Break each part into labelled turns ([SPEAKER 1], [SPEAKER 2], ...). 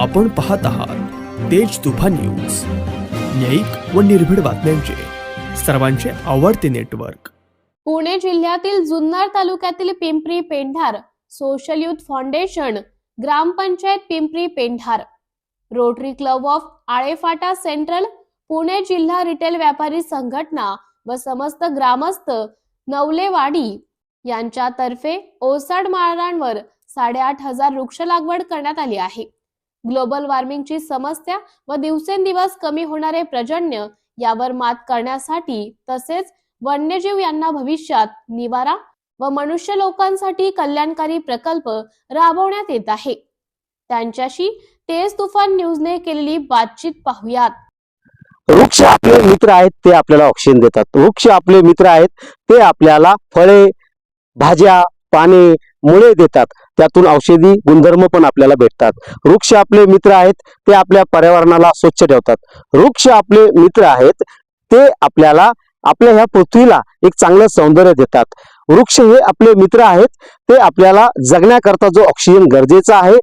[SPEAKER 1] आपण पाहत आहात तेज तुफा न्यूज. न्यायिक व निर्भीड बातम्यांचे. सर्वांचे आवडते नेटवर्क.
[SPEAKER 2] पुणे जिल्ह्यातील जुन्नर तालुक्यातील Pimpri Pendhar social youth foundation gram panchayat Pimpri Pendhar. Rotary club of Alephata central Pune जिल्हा रिटेल व्यापारी संघटना व समस्त ग्रामस्थ नवलेवाडी यांच्यातर्फे ओसाड माळरांवर साडेआठ हजार वृक्ष लागवड करण्यात आली आहे. ग्लोबल वॉर्मिंगची समस्या व दिवसेंदिवस कमी होणारे प्रजन्य यावर मात करण्यासाठी तसेच वन्यजीव यांना भविष्यात निवारा व मनुष्य लोकांसाठी कल्याणकारी प्रकल्प राबवण्यात येत आहे. त्यांच्याशी तेज तुफान न्यूजने केलेली बातचीत पाहूयात.
[SPEAKER 3] वृक्ष आपले मित्र आहेत ते आपल्याला ऑक्सिजन देतात. वृक्ष आपले मित्र आहेत ते आपल्याला फळे भाज्या पाने मुळे देतात. त्यातून औषधी गुणधर्म पण आपल्याला भेटतात. वृक्ष आपले मित्र आहेत ते आपल्या पर्यावरणाला स्वच्छ ठेवतात. वृक्ष आपले मित्र आहेत ते आपल्याला आपल्या ह्या पृथ्वीला एक चांगलं सौंदर्य देतात. वृक्ष हे आपले मित्र आहेत ते आपल्याला जगण्याकरता जो ऑक्सिजन गरजेचा आहे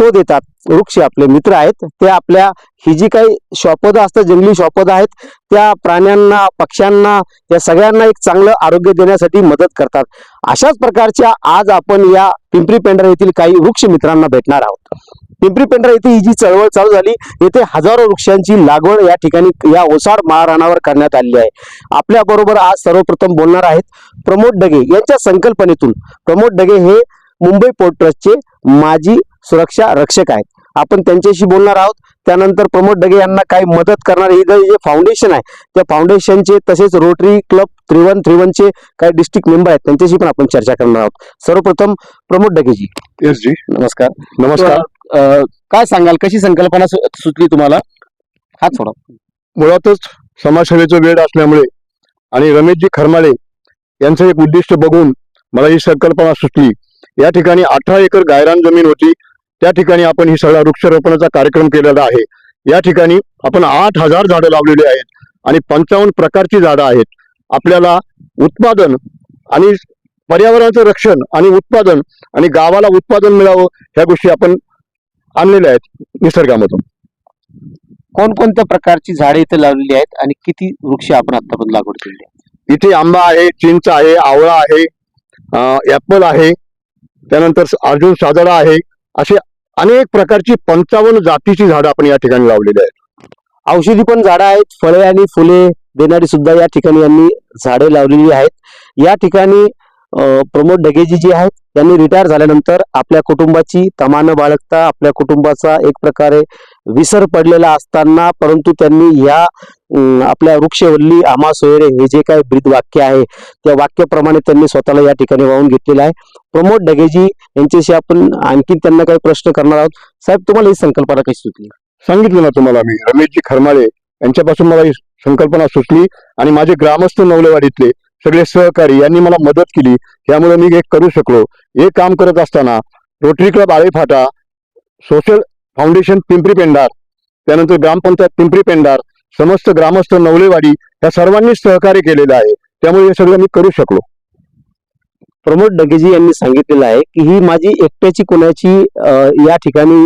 [SPEAKER 3] तो देतात. वृक्ष आपले मित्र आहेत. ते आपल्या ही जी काही शॉपद असतात जंगली शॉपद आहेत त्या प्राण्यांना पक्ष्यांना या सगळ्यांना एक चांगलं आरोग्य देण्यासाठी मदत करतात. अशाच प्रकारच्या आज आपण या पिंपरी पेंढरा येथील काही वृक्ष मित्रांना भेटणार आहोत. पिंपरी पेंढरा येथे ही जी चळवळ चालू झाली येथे हजारो वृक्षांची लागवड या ठिकाणी या ओसाड महाराणावर करण्यात आलेली आहे. आपल्या बरोबर आज सर्वप्रथम बोलणार आहेत प्रमोद डगे यांच्या संकल्पनेतून. प्रमोद डगे हे मुंबई पोर्ट ट्रस्टचे माजी सुरक्षा रक्षक आहेत. आपण त्यांच्याशी बोलणार आहोत. त्यानंतर प्रमोद डगे यांना काही मदत करणारे हे जे फाउंडेशन आहे त्या फाउंडेशनचे तसेच रोटरी क्लब त्रिवन त्रिवनचे काही डिस्ट्रिक्ट मेंबर आहेत. त्यांच्याशी पण आपण चर्चा करणार आहोत. सर्वप्रथम प्रमोद डगेजी.
[SPEAKER 4] येस जी.
[SPEAKER 3] नमस्कार.
[SPEAKER 4] नमस्कार.
[SPEAKER 3] काय सांगाल? कशी संकल्पना सुचली तुम्हाला? हात सोडा
[SPEAKER 4] मुळातच समाजसेवेचा वेळ असल्यामुळे आणि रमेशजी खरमाळे यांचं एक उद्दिष्ट बघून मला ही संकल्पना सुचली. या ठिकाणी अठरा एकर गायरान जमीन होती. त्या ठिकाणी आपण ही सगळा वृक्षारोपणाचा कार्यक्रम केलेला आहे. या ठिकाणी आपण आठ हजार झाडं लावलेली आहेत आणि पंचावन्न प्रकारची झाडं आहेत. आपल्याला उत्पादन आणि पर्यावरणाचं रक्षण आणि उत्पादन आणि गावाला उत्पादन मिळावं ह्या गोष्टी आपण आणलेल्या आहेत निसर्गामधून.
[SPEAKER 3] कोणकोणत्या प्रकारची झाडे इथे लावलेली आहेत आणि किती वृक्ष आपण आतापर्यंत लागवड केली आहे
[SPEAKER 4] इथे आंबा आहे चिंच आहे आवळा आहे ऍपल आहे त्यानंतर अर्जुन साजडा आहे. असे अनेक प्रकारची पंचावन्न जातीची झाडं आपण या ठिकाणी लावलेली आहेत.
[SPEAKER 3] औषधी पण झाडं आहेत. फळे आणि फुले देणारी सुद्धा या ठिकाणी यांनी झाडे लावलेली आहेत. या ठिकाणी प्रमोद ढगेजी जी आहेत त्यांनी रिटायर झाल्यानंतर आपल्या कुटुंबाची तमान बाळगता आपल्या कुटुंबाचा एक प्रकारे विसर पडलेला असताना परंतु त्यांनी या आपल्या वृक्षवल्ली आमा सोयरे हे जे काही ब्रीद वाक्य आहे त्या वाक्याप्रमाणे त्यांनी स्वतःला या ठिकाणी वाहून घेतलेलं आहे. प्रमोद ढगेजी यांच्याशी आपण आणखी त्यांना काही प्रश्न करणार आहोत. साहेब तुम्हाला ही संकल्पना कशी सुचली?
[SPEAKER 4] सांगितलं ना तुम्हाला मी रमेशजी खरमाळे यांच्यापासून मला ही संकल्पना सुचली आणि माझे ग्रामस्थ नवलेवाडीतले सगळे सहकारी यांनी मला मदत केली. त्यामुळे मी हे करू शकलो. हे काम करत असताना rotary club Alephata social foundation Pimpri Pendhar त्यानंतर ग्रामपंचायत पिंपरी पेंडार समस्त ग्रामस्थ नवलेवाडी या सर्वांनी सहकार्य केलेलं आहे. त्यामुळे हे सगळं मी करू शकलो.
[SPEAKER 3] प्रमोद डगेजी यांनी सांगितलेलं आहे की ही माझी एकट्याची कोणाची या ठिकाणी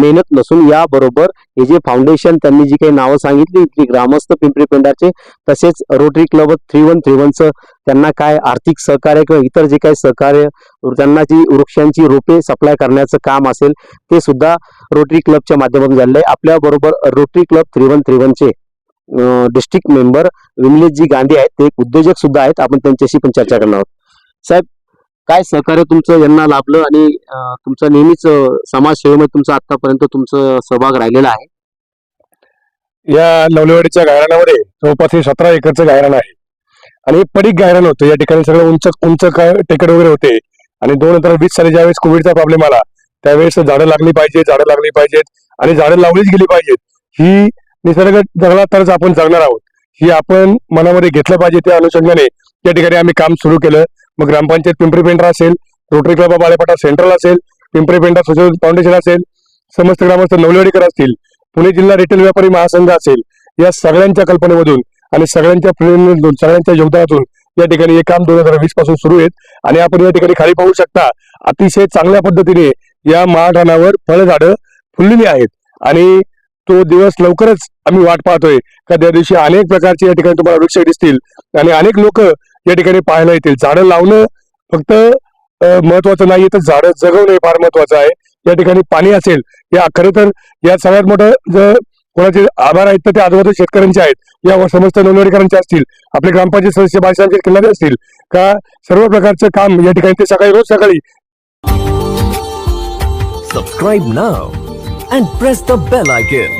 [SPEAKER 3] मेहनत नसून या बरोबर हे जे फाउंडेशन त्यांनी जी काही नावं सांगितली इथली ग्रामस्थ पिंपरी पेंडाचे तसेच rotary club three one three वनचं त्यांना काय आर्थिक सहकार्य किंवा इतर जे काही सहकार्य त्यांना जी वृक्षांची रोपे सप्लाय करण्याचं काम असेल ते सुद्धा रोटरी क्लबच्या माध्यमातून झालेलं आहे. आपल्याबरोबर rotary club three one three वनचे district member विमलेशजी गांधी आहेत. ते एक उद्योजक सुद्धा आहेत. आपण त्यांच्याशी पण चर्चा करणार आहोत. साहेब काय सहकार्य तुमचं यांना लाभलं आणि तुमचं नेहमीच अं, समाजसेवेमध्ये तुमचा आतापर्यंत तुमचं सहभाग राहिलेला आहे?
[SPEAKER 4] या नवलेवाडीच्या गायरानामध्ये जवळपास हे सतरा एकरचं गायरान आहे. आणि हे पडीक गायरान होतं. या ठिकाणी सगळं उंच उंच टेकड वगैरे होते. आणि दोन हजार वीस साली ज्यावेळेस कोविडचा प्रॉब्लेम आला त्यावेळेस झाडं लागली पाहिजेत झाडं लागली पाहिजेत आणि झाडं लावलीच गेली पाहिजेत. ही निसर्ग जगला तरच आपण जगणार आहोत. ही आपण मनामध्ये घेतलं पाहिजे त्या अनुषंगाने. या ठिकाणी आम्ही काम सुरू केलं. मग ग्रामपंचायत पिंपरी पेंढरा असेल रोटरी क्लब ऑफ सेंट्रल असेल पिंपरी पेंढरा सोशल फाउंडेशन असेल समस्त ग्रामस्थ नवलेवाडीकर असतील पुणे जिल्हा रिटेल व्यापारी महासंघ असेल या सगळ्यांच्या कल्पनेमधून आणि सगळ्यांच्या प्रेरणेतून सगळ्यांच्या योगदानातून या ठिकाणी हे काम दोन हजार वीसपासून सुरू आहेत. आणि आपण या ठिकाणी खाली पाहू शकता अतिशय चांगल्या पद्धतीने या महाठाणावर फळझाडं फुललेली आहेत. आणि तो दिवस लवकरच आम्ही वाट पाहतोय. का त्या दिवशी अनेक प्रकारचे या ठिकाणी तुम्हाला वृक्ष दिसतील आणि अनेक लोक या ठिकाणी पाहायला येतील. झाडं लावणं फक्त महत्वाचं नाही तर झाडं जगवणं हे फार महत्वाचं आहे. या ठिकाणी पाणी असेल या खरं तर या सगळ्यात मोठं जर कोणाचे आभार आहेत तर ते आजूबाजू शेतकऱ्यांचे आहेत. या समस्त नोंदवणीकरांचे असतील आपले ग्रामपंचायत सदस्य बाळासाहेब किल्लारे असतील का सर्व प्रकारचं काम या ठिकाणी ते सकाळी रोज सकाळी.
[SPEAKER 5] Subscribe now and press the bell icon.